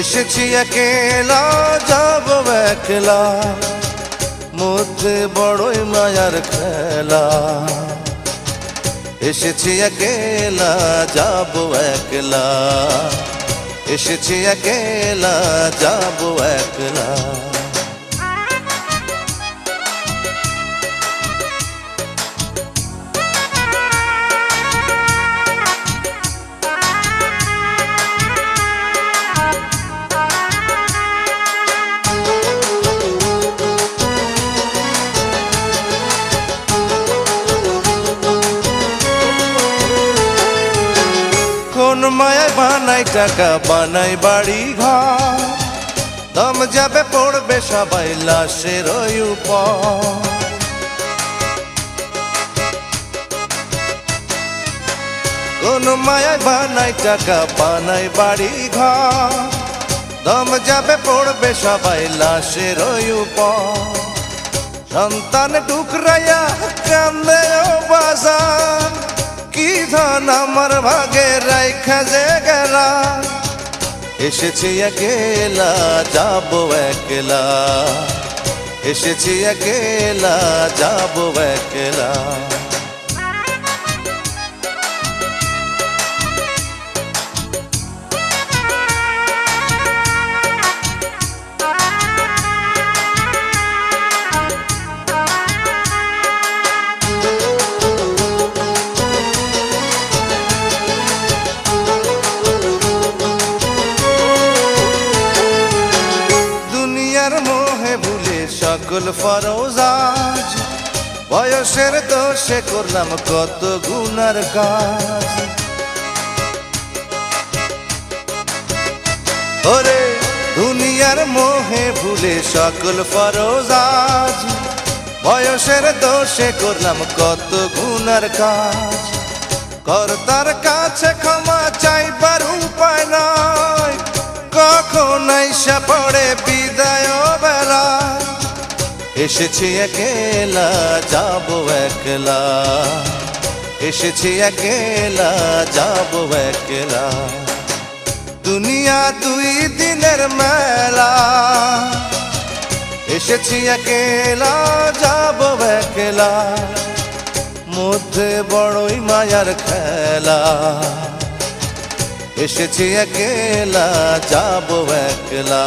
এসেছি একেলা, যাব একলা। মধ্যে বড়ই মায়ার খেলা। এসেছি একেলা, যাব একলা। এসেছি একেলা, যাব একলা। মায়ায় বানাই টাকা, বানাই বাড়ি ঘর দম যাবে পড়বে সবাই লাশের ওই কোন মায়ায় বানাই টাকা, বানাই বাড়ি ঘর দম যাবে পড়বে সবাই লাশের ওই সন্তান টুকরাইয়া কান্দে বাজার। কি ধন আমার ভাগে রাইখা যে গেলা? এসেছি একেলা, যাব একলা। এসেছি একেলা, যাব একলা। সকল ফরজাজ বয়সের দোষে করলাম কত গুনার কাজ। ওরে, দুনিয়ার মোহে ভুলে সকল ফরজাজ বয়সের দোষে করলাম কত গুনার কাজ। কর্তার কাছে এসেছি একেলা, যাব একলা। এসেছি একেলা, যাব একলা। দুনিয়া দুই দিনের মেলা। এসেছি একেলা, যাব একলা। মধ্যে বড়ই মায়ার খেলা। এসেছি একেলা, যাব একলা।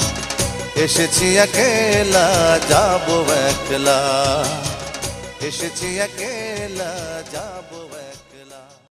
এসেছি একেলা যাব একলা। এসেছি একেলা যাব